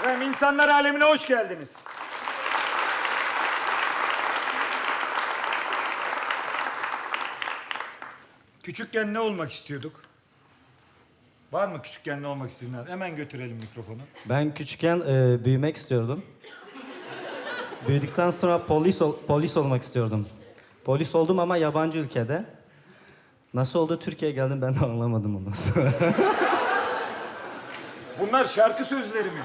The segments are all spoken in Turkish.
Efendim insanlar alemine hoş geldiniz. Küçükken ne olmak istiyorduk? Var mı küçükken ne olmak istediğin? Hemen götürelim mikrofonu. Ben küçükken e, büyümek istiyordum. Büyüdükten sonra polis ol- polis olmak istiyordum. Polis oldum ama yabancı ülkede. Nasıl oldu Türkiye'ye geldim ben de anlamadım onu. Bunlar şarkı sözleri mi?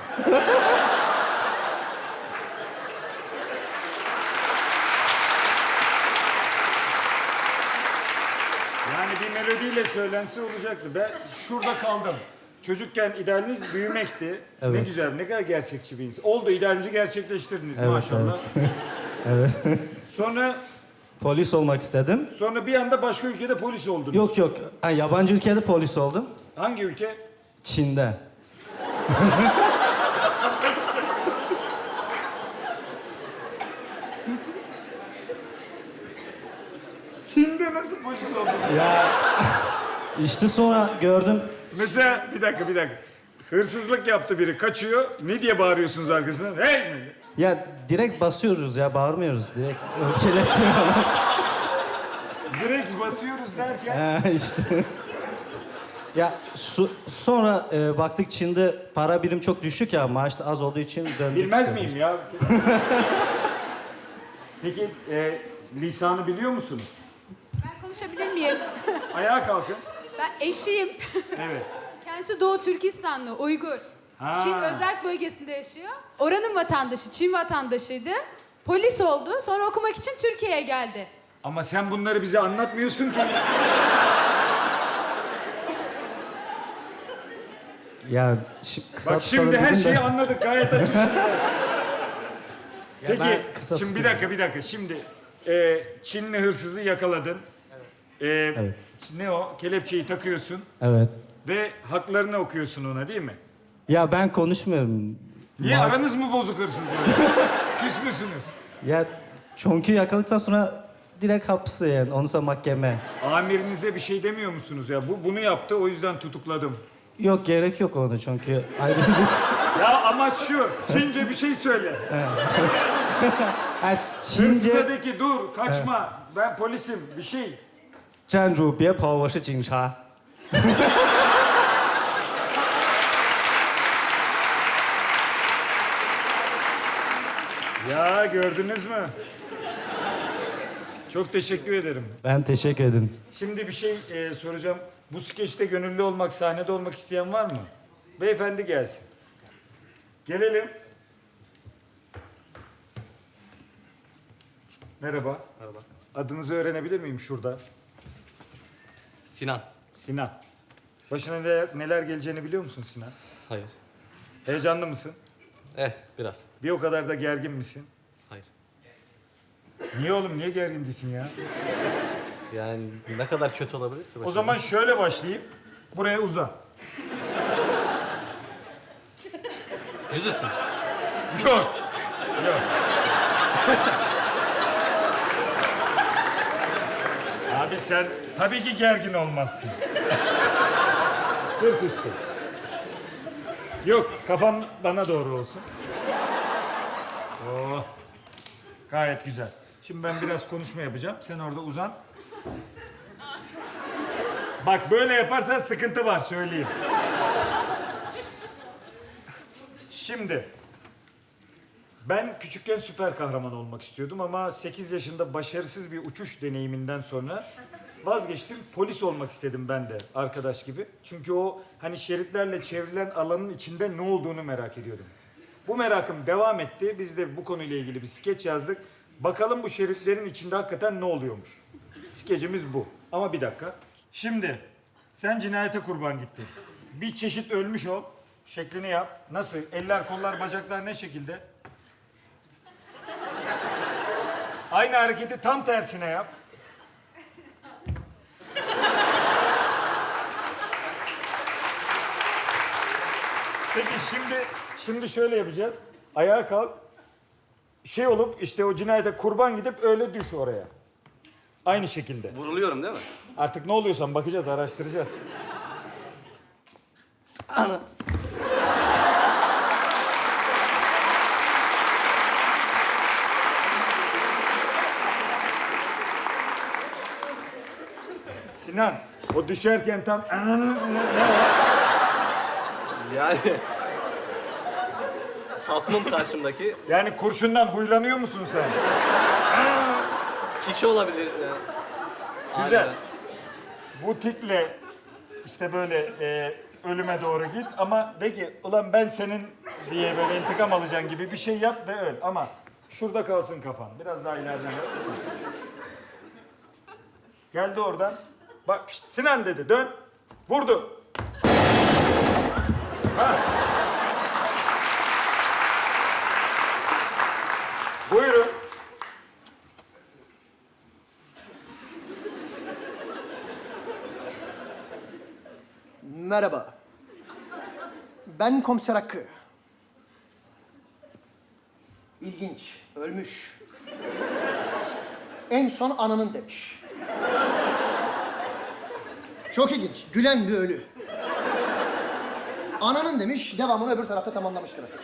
Yani bir melodiyle söylense olacaktı. Ben şurada kaldım. Çocukken idealiniz büyümekti. Ne Evet. güzel, ne kadar gerçekçi bir insan. Oldu, idealinizi gerçekleştirdiniz Evet, maşallah. evet. Sonra polis olmak istedim. sonra bir anda başka ülkede polis oldunuz. Yok yok. Ha, yabancı ülkede polis oldum. Hangi ülke? Çin'de. Çin'de nasıl polis oldun? Ya işte sonra gördüm. Mesela bir dakika bir dakika. Hırsızlık yaptı biri kaçıyor. Ne diye bağırıyorsunuz arkasından? Hey mi? Ya direkt basıyoruz ya bağırmıyoruz direkt. Kelepçe falan. Direkt basıyoruz derken. Ha, işte. Ya su- sonra e, baktık Çin'de para birim çok düşük ya maaş da az olduğu için döndük. Bilmez işte. miyim ya? Peki e, lisanı biliyor musunuz? Ben konuşabilir miyim? Ayağa kalkın. Ben eşiyim. Evet. Kendisi Doğu Türkistanlı, Uygur. Ha. Çin özel bölgesinde yaşıyor. Oranın vatandaşı, Çin vatandaşıydı. Polis oldu. Sonra okumak için Türkiye'ye geldi. Ama sen bunları bize anlatmıyorsun ki. Ya şi- kısa Bak şimdi her dedim de- şeyi anladık gayet açık şimdi. Peki ben kısa şimdi bir dakika bir dakika şimdi e, Çinli hırsızı yakaladın. E, Evet. Ne o? Kelepçeyi takıyorsun Evet. ve haklarını okuyorsun ona değil mi? Ya ben konuşmuyorum. Niye aranız mı bozuk hırsızla? Küs müsünüz? Ya çünkü yakaladıktan sonra direkt hapse yani. Ondan sonra mahkeme. Amirinize bir şey demiyor musunuz ya? Bu bunu yaptı o yüzden tutukladım. Yok gerek yok ona çünkü ayrı bir... Ya amaç şu. Çince bir şey söyle. Ha, Hırsıza Çince... de ki dur kaçma. Ben polisim bir şey. 站住别跑我是警察 Ya gördünüz mü? Çok teşekkür ederim. Ben teşekkür ederim. Şimdi bir şey e, soracağım. Bu skeçte gönüllü olmak, sahnede olmak isteyen var mı? Beyefendi gelsin. Gelelim. Merhaba. Merhaba. Adınızı öğrenebilir miyim şurada? Sinan. Sinan. Başına neler, neler geleceğini biliyor musun Sinan? Hayır. Heyecanlı mısın? Eh biraz. Bir o kadar da gergin misin? Hayır. Niye oğlum, niye gergindisin ya? Yani ne kadar kötü olabilir ki? O zaman şöyle başlayayım. Buraya uzan. Yüzüstü. Yok. Yok. Abi sen tabii ki gergin olmazsın. Sırt üstü. Yok, kafam bana doğru olsun. Oh. Gayet güzel. Şimdi ben biraz konuşma yapacağım. Sen orada uzan. Bak böyle yaparsan sıkıntı var söyleyeyim. Şimdi ben küçükken süper kahraman olmak istiyordum ama 8 yaşında başarısız bir uçuş deneyiminden sonra vazgeçtim. Polis olmak istedim ben de arkadaş gibi. Çünkü o hani şeritlerle çevrilen alanın içinde ne olduğunu merak ediyordum. Bu merakım devam etti. Biz de bu konuyla ilgili bir skeç yazdık. Bakalım bu şeritlerin içinde hakikaten ne oluyormuş. Skecimiz bu. Ama bir dakika. Şimdi sen cinayete kurban gittin. Bir çeşit ölmüş ol. Şeklini yap. Nasıl? Eller, kollar, bacaklar ne şekilde? Aynı hareketi tam tersine yap. Peki şimdi şimdi şöyle yapacağız. Ayağa kalk. Şey olup işte o cinayete kurban gidip öyle düş oraya. Aynı şekilde. Vuruluyorum değil mi? Artık ne oluyorsan bakacağız, araştıracağız. Ana. Sinan, o düşerken tam... Yani... Hasmım karşımdaki Yani kurşundan huylanıyor musun sen? Kişi olabilir. Yani. Güzel. Aynen. Bu tikle işte böyle e, ölüme doğru git ama de ki ulan ben senin diye böyle intikam alacaksın gibi bir şey yap ve öl. Ama şurada kalsın kafan. Biraz daha ileriden. Geldi oradan. Bak pişt, Sinan dedi dön. Vurdu. Ha. Merhaba. Ben komiser Hakkı. İlginç, ölmüş. En son ananın demiş. Çok ilginç, gülen bir ölü. Ananın demiş, devamını öbür tarafta tamamlamıştır artık.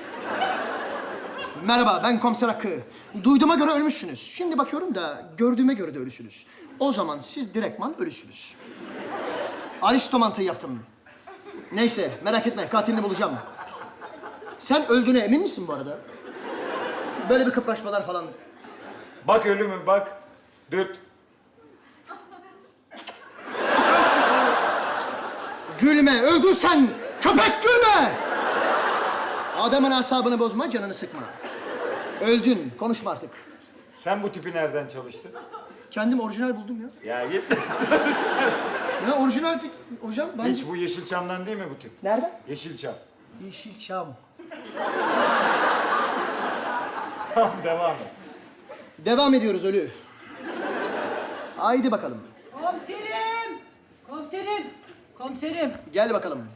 Merhaba, ben komiser Hakkı. Duyduğuma göre ölmüşsünüz. Şimdi bakıyorum da gördüğüme göre de ölüsünüz. O zaman siz direktman ölüsünüz. Aristo mantığı yaptım. Neyse merak etme katilini bulacağım. Sen öldüğüne emin misin bu arada? Böyle bir kıpraşmalar falan. Bak ölümü bak. Düt. Gülme öldün sen! Köpek gülme! Adamın asabını bozma canını sıkma. Öldün konuşma artık. Sen bu tipi nereden çalıştın? Kendim orijinal buldum ya. Ya git. Ne orijinal fik... Hocam ben... Hiç bu Yeşilçam'dan değil mi bu tip? Nereden? Yeşilçam. Yeşilçam. Tamam devam et. Devam ediyoruz ölü. Haydi bakalım. Komiserim! Komiserim! Komiserim! Gel bakalım.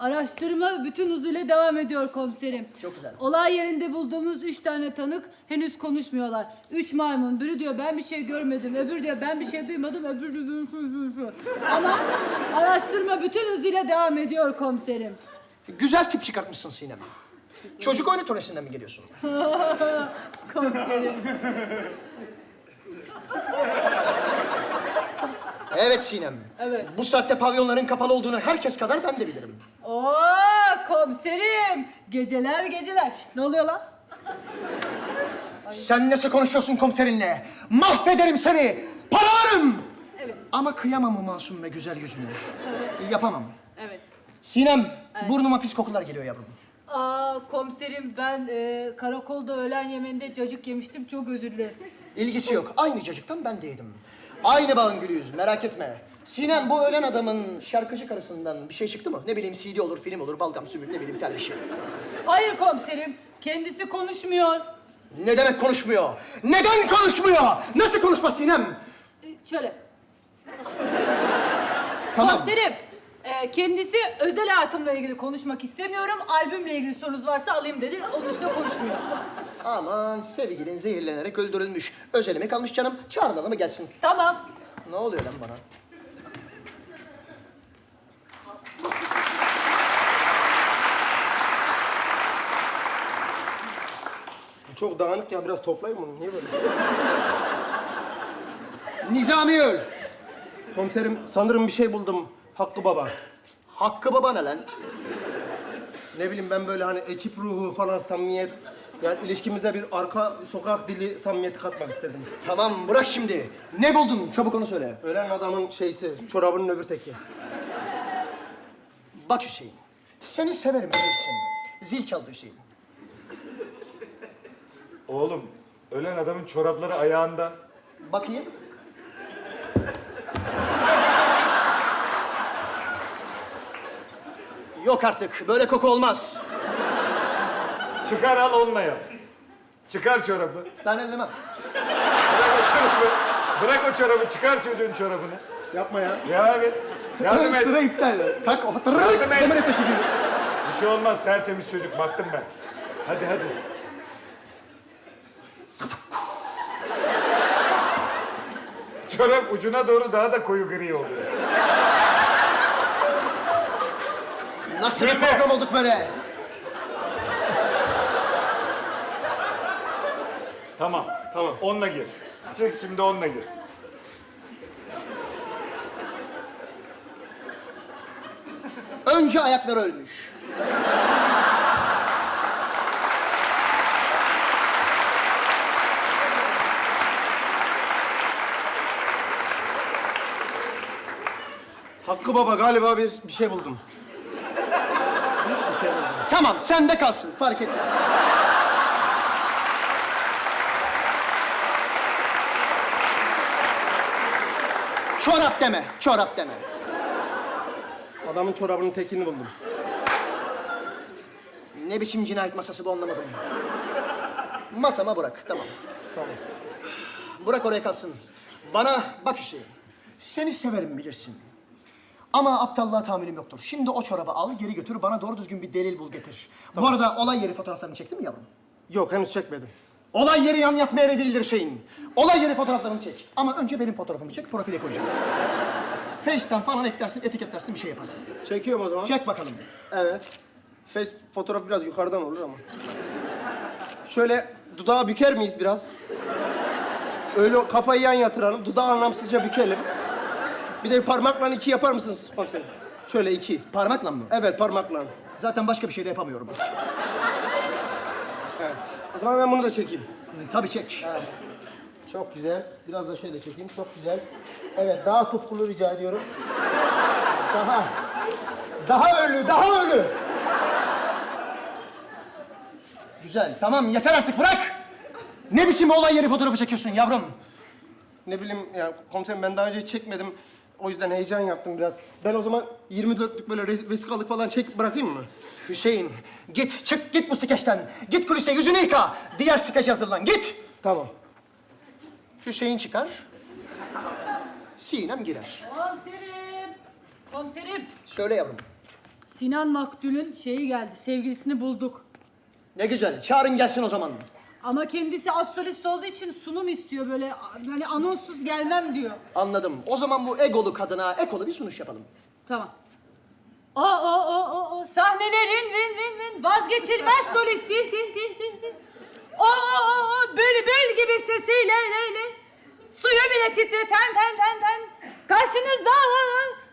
Araştırma bütün hızıyla devam ediyor komiserim. Çok güzel. Olay yerinde bulduğumuz üç tane tanık henüz konuşmuyorlar. Üç maymun. Biri diyor ben bir şey görmedim. Öbürü diyor ben bir şey duymadım. Öbürü diyor şu şu şu. Ama araştırma bütün hızıyla devam ediyor komiserim. Güzel tip çıkartmışsın Sinem. Çocuk oyunu turnesinden mi geliyorsun? Komiserim. Evet Sinem. Evet. Bu saatte pavyonların kapalı olduğunu herkes kadar ben de bilirim. Oo komiserim. Geceler geceler. Şşt ne oluyor lan? Sen nasıl konuşuyorsun komiserinle? Mahvederim seni! Pararım! Evet. Ama kıyamam o masum ve güzel yüzüne. Yapamam. Evet. Sinem, burnuma pis kokular geliyor yavrum. Aa komiserim ben e, karakolda öğlen yemeğinde cacık yemiştim. Çok özür dilerim. İlgisi yok. Aynı cacıktan ben de yedim. Aynı bağın gülüyüz, merak etme. Sinem, bu ölen adamın şarkıcı karısından bir şey çıktı mı? Ne bileyim CD olur, film olur, balgam sümük, ne bileyim tel bir şey. Hayır komiserim. Kendisi konuşmuyor. Ne demek konuşmuyor? Neden konuşmuyor? Nasıl konuşma Sinem? Ee, Şöyle. Tamam. Komiserim. e, kendisi özel hayatımla ilgili konuşmak istemiyorum. Albümle ilgili sorunuz varsa alayım dedi. Onun dışında konuşmuyor. Aman sevgilin zehirlenerek öldürülmüş. Özelime kalmış canım. Çağırın adamı gelsin. Tamam. Ne oluyor lan bana? Çok dağınık ya biraz toplayın bunu. Niye böyle? Nizami öl. Komiserim sanırım bir şey buldum. Hakkı Baba. Hakkı baba ne lan? Ne bileyim ben böyle hani ekip ruhu falan samimiyet. Yani ilişkimize bir arka sokak dili samimiyeti katmak istedim. Tamam bırak şimdi. Ne buldun? Çabuk onu söyle. Ölen adamın şeysi, çorabının öbür teki. Bak Hüseyin. Seni severim bilirsin. Zil çaldı Hüseyin. Oğlum ölen adamın çorapları ayağında. Bakayım. Yok artık. Böyle koku olmaz. Çıkar al onunla yap. Çıkar çorabı. Ben ellemem. Bırak o çorabı. Bırak o çorabı. Çıkar çocuğun çorabını. Yapma ya. Ya evet. Yardım et. Sıra iptal. Tak o. Yardım et. Demir taşı gibi. Bir şey olmaz tertemiz çocuk. Baktım ben. Hadi hadi. Çorap ucuna doğru daha da koyu gri oluyor. Nasıl bir Gülme. program olduk böyle? Tamam. Tamam. Onunla gir. Çık şimdi onunla gir. Önce ayakları ölmüş. Hakkı baba galiba bir, bir şey buldum. Tamam, sende kalsın. Fark etmez. Çorap deme, çorap deme. Adamın çorabının tekini buldum. Ne biçim cinayet masası bu anlamadım. Masama bırak, tamam. Tamam. Bırak oraya kalsın. Bana bak Hüseyin. Seni severim bilirsin. Ama aptallığa tahammülüm yoktur. Şimdi o çorabı al, geri götür, bana doğru düzgün bir delil bul getir. Bu arada olay yeri fotoğraflarını çektin mi yavrum? Yok henüz çekmedim. Olay yeri yan yatma yeri değildir Hüseyin. Olay yeri fotoğraflarını çek. Ama önce benim fotoğrafımı çek, profile koyacağım. Face'ten falan eklersin, etiketlersin, bir şey yaparsın. Çekiyorum o zaman. Çek bakalım. Evet. Face fotoğraf biraz yukarıdan olur ama. Şöyle dudağı büker miyiz biraz? Öyle kafayı yan yatıralım, dudağı anlamsızca bükelim. Bir de parmakla iki yapar mısınız komiserim? Şöyle iki. Parmakla mı? Evet parmakla. Zaten başka bir şey de yapamıyorum. Evet. O zaman ben bunu da çekeyim. Tabii çek. Çok güzel. Biraz da şöyle çekeyim. Çok güzel. Evet, daha tutkulu rica ediyorum. Daha. Daha ölü, daha ölü. Güzel, tamam yeter artık bırak. Ne biçim olay yeri fotoğrafı çekiyorsun yavrum? Ne bileyim yani komiserim ben daha önce hiç çekmedim. O yüzden heyecan yaptım biraz. Ben o zaman 24'lük böyle res- vesikalık falan çekip bırakayım mı? Hüseyin, git çık git bu skeçten. Git kulise yüzünü yıka. Diğer skeç hazırlan, git. Tamam. Hüseyin çıkar. Sinem girer. Komiserim. Komiserim. Söyle yavrum. Sinan Maktul'ün şeyi geldi. Sevgilisini bulduk. Ne güzel, çağırın gelsin o zaman. Ama kendisi az solist olduğu için sunum istiyor böyle hani anonsuz gelmem diyor. Anladım. O zaman bu egolu kadına ekolu bir sunuş yapalım. Tamam. O o o o o sahnelerin vin vin vin vazgeçilmez solisti. O o o o bülbül gibi sesiyle le. Suyu bile titreten ten ten ten. Karşınızda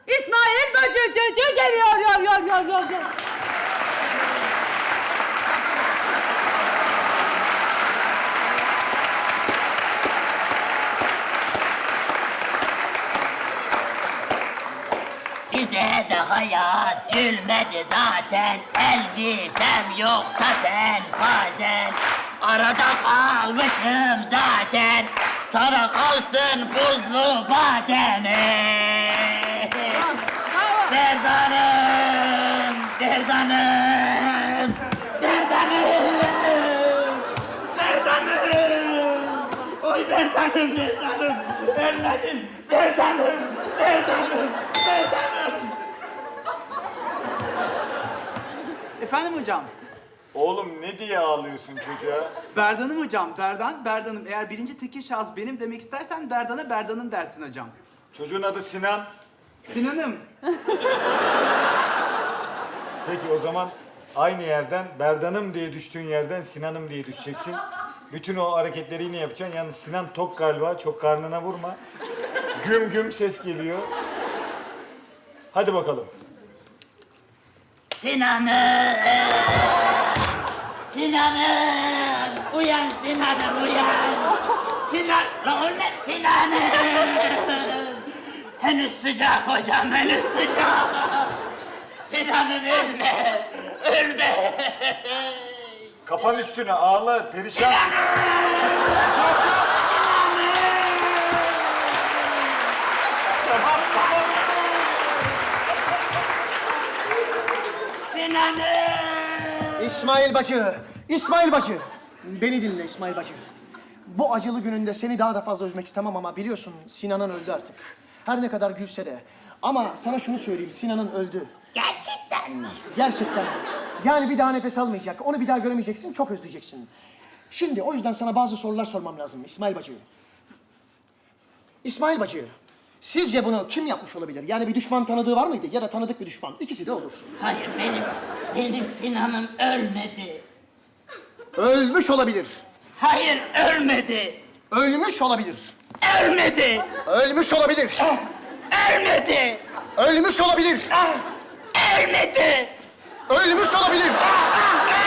İsmail Bacıcıcı geliyor yor yor yor yor yor. Bize de hayat gülmedi zaten Elbisem yok zaten bazen Arada kalmışım zaten. Sana kalsın buzlu bademe Derdanım, derdanım Derdanım. Derdanım Oy derdanım, derdanım Ölmedim, derdanım Derdanım, derdanım. Efendim hocam, Oğlum ne diye ağlıyorsun çocuğa? Berdan'ım hocam, Berdan, Berdan'ım. Eğer birinci tekil şahıs benim demek istersen Berdan'a Berdan'ım dersin hocam. Çocuğun adı Sinan. Sinan'ım, Peki o zaman aynı yerden Berdan'ım diye düştüğün yerden Sinan'ım diye düşeceksin. Bütün o hareketleri yine yapacaksın. Yalnız Sinan tok galiba. Çok karnına vurma. Güm güm ses geliyor. Hadi bakalım. Sinan'ım, Sinan'ım, uyan Sinan'ım uyan. Sinan, la ölme Sinan'ım. Henüz sıcak hocam, henüz sıcak. Sinan'ım ölme, ölme. Kapan üstüne ağla perişansın. Sinan'ım. İsmail Bacı, İsmail Bacı. Beni dinle İsmail Bacı. Bu acılı gününde seni daha da fazla üzmek istemem ama biliyorsun Sinan'ın öldü artık. Her ne kadar gülse de. Ama sana şunu söyleyeyim, Sinan'ın öldü. Gerçekten mi? Gerçekten. Yani bir daha nefes almayacak. Onu bir daha göremeyeceksin, çok özleyeceksin. Şimdi o yüzden sana bazı sorular sormam lazım İsmail Bacı. İsmail Bacı, sizce bunu kim yapmış olabilir? Yani bir düşman tanıdığı var mıydı ya da tanıdık bir düşman? İkisi de olur. Hayır benim, benim Sinan'ım ölmedi. Ölmüş olabilir. Hayır ölmedi. Ölmüş olabilir. Ölmedi. Ölmüş olabilir. Ölmedi. Ölmüş olabilir. Ölmedi. Ölmüş olabilir.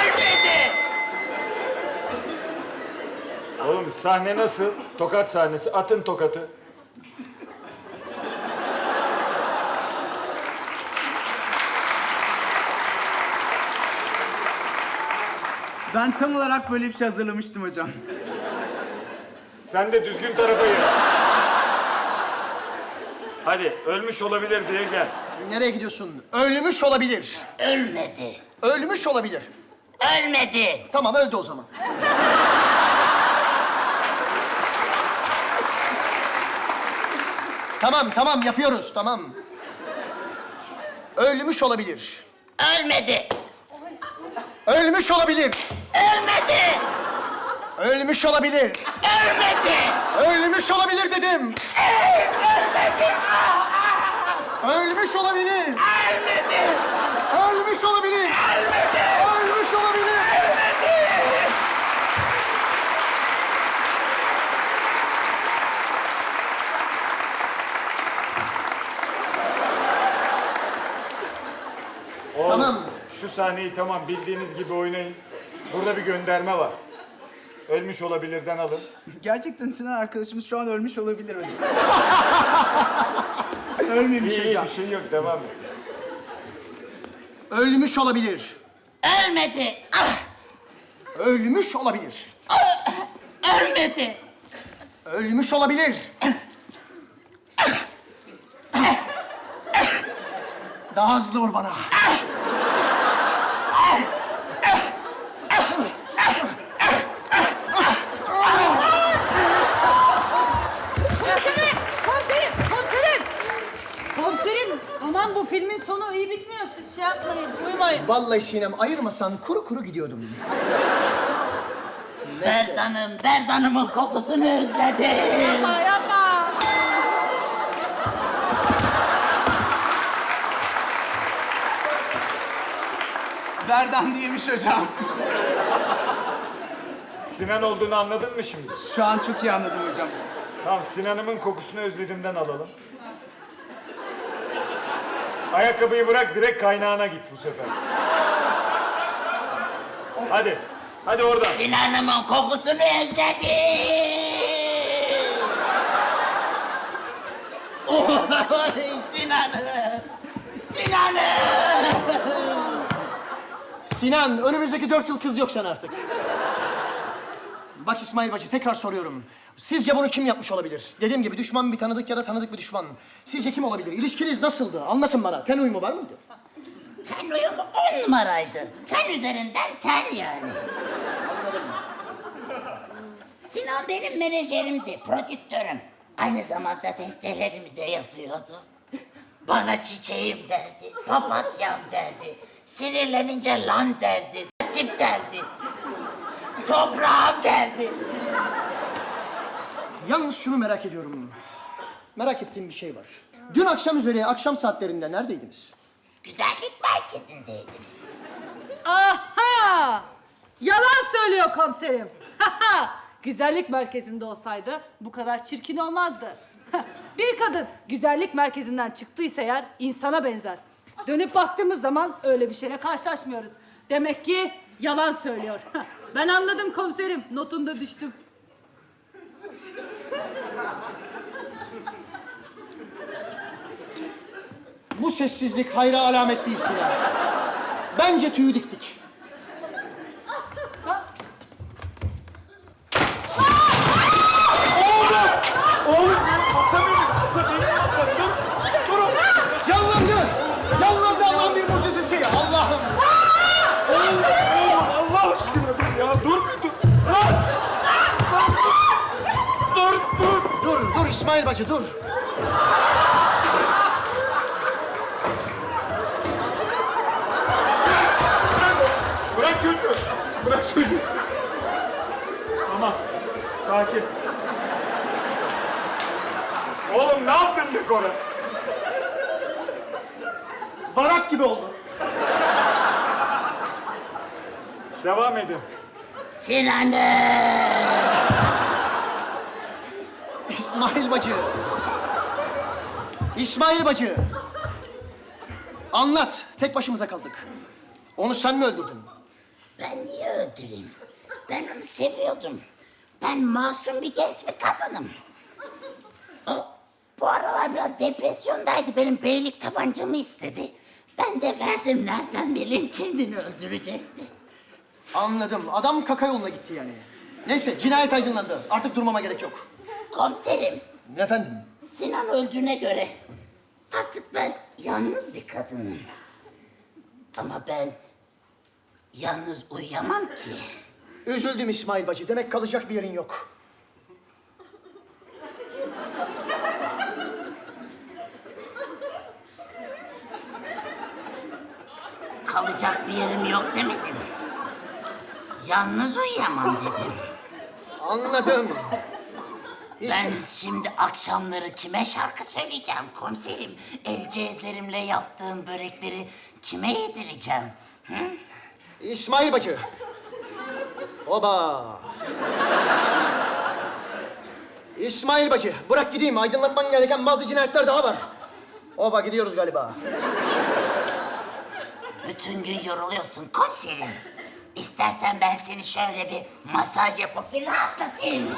Ölmedi. Oğlum sahne nasıl? Tokat sahnesi. Atın tokatı. Ben tam olarak böyle bir şey hazırlamıştım hocam. Sen de düzgün tarafa gel. Hadi ölmüş olabilir diye gel. Nereye gidiyorsun? Ölmüş olabilir. Ölmedi. Ölmüş olabilir. Ölmedi. Tamam öldü o zaman. tamam tamam yapıyoruz tamam. Ölmüş olabilir. Ölmedi. Ölmüş olabilir. Ölmedi. Ölmüş olabilir. Ölmedi. Ölmüş olabilir dedim. Ölmüş olabilir. Ölmedi. Ölmüş olabilir. Ölmüş olabilir. Oğlum, Tamam. Şu sahneyi tamam bildiğiniz gibi oynayın. Burada bir gönderme var. Ölmüş olabilirden alın. Gerçekten Sinan arkadaşımız şu an ölmüş olabilir hocam. Ölmemiş İyi iyi hocam. bir şey yok devam et. Ölmüş olabilir. Ölmedi. Ah, Ölmüş olabilir. ölmedi. Ölmüş olabilir. Daha hızlı vur bana. Vallahi Sinem ayırmasan kuru kuru gidiyordum. Berdan'ım, Berdan'ımın kokusunu özledim. Yapma, yapma. Berdan değilmiş hocam. Sinan olduğunu anladın mı şimdi? Şu an çok iyi anladım hocam. Tamam Sinan'ımın kokusunu özledimden alalım. Ayakkabıyı bırak direkt kaynağına git bu sefer. Hadi. Hadi oradan. Sinan'ımın kokusunu özledim. Oy Sinan'ım. Sinan'ım. Sinan önümüzdeki dört yıl kız yok sen artık. Bak İsmail Bacı tekrar soruyorum. Sizce bunu kim yapmış olabilir? Dediğim gibi düşman bir tanıdık ya da tanıdık bir düşman. Sizce kim olabilir? İlişkiniz nasıldı? Anlatın bana. Ten uyumu var mıydı? Ten uyumu on numaraydı. Ten üzerinden ten yani. Anladım. Sinan benim menajerimdi, prodüktörüm. Aynı zamanda bestelerimi de yapıyordu. Bana çiçeğim derdi, papatyam derdi. Sinirlenince lan derdi, tip derdi. Toprağım derdi. Yalnız şunu merak ediyorum. Merak ettiğim bir şey var. Dün akşam üzeri akşam saatlerinde neredeydiniz? Güzellik merkezindeydim. Aha! Yalan söylüyor komiserim. güzellik merkezinde olsaydı bu kadar çirkin olmazdı. bir kadın güzellik merkezinden çıktıysa eğer insana benzer. Dönüp baktığımız zaman öyle bir şeyle karşılaşmıyoruz. Demek ki yalan söylüyor. ben anladım komiserim. Notunda düştüm. Bu sessizlik hayra alamet değil Sinan. Bence tüyü diktik. Canlandı! Canlandı Allah'ın bir mucizesi. Allah'ım! Allah aşkına dur ya. Dur bir dur. Lan! Dur dur. Dur, dur İsmail Bacı dur. Bırak çocuğu. Tamam. Sakin. Oğlum ne yaptın dekora? Varak gibi oldu. Devam edin. Sinan'ım. İsmail Bacı. İsmail Bacı. Anlat. Tek başımıza kaldık. Onu sen mi öldürdün? Ben niye öldüreyim? Ben onu seviyordum. Ben masum bir genç bir kadınım. O bu aralar biraz depresyondaydı. Benim beylik tabancamı istedi. Ben de verdim. Nereden bileyim kendini öldürecekti. Anladım. Adam kaka yoluna gitti yani. Neyse cinayet aydınlandı. Artık durmama gerek yok. Komiserim, Efendim? Sinan öldüğüne göre artık ben yalnız bir kadınım. Ama ben yalnız uyuyamam ki. Üzüldüm İsmail Bacı. Demek kalacak bir yerin yok. Kalacak bir yerim yok demedim. Yalnız uyuyamam dedim. Anladım. Ben şimdi akşamları kime şarkı söyleyeceğim komiserim? El yaptığım börekleri kime yedireceğim? Hı? İsmail Bacı. Oba. İsmail Bacı, bırak gideyim. Aydınlatman gereken bazı cinayetler daha var. Oba, gidiyoruz galiba. Bütün gün yoruluyorsun komiserim. İstersen ben seni şöyle bir masaj yapıp bir rahatlatayım.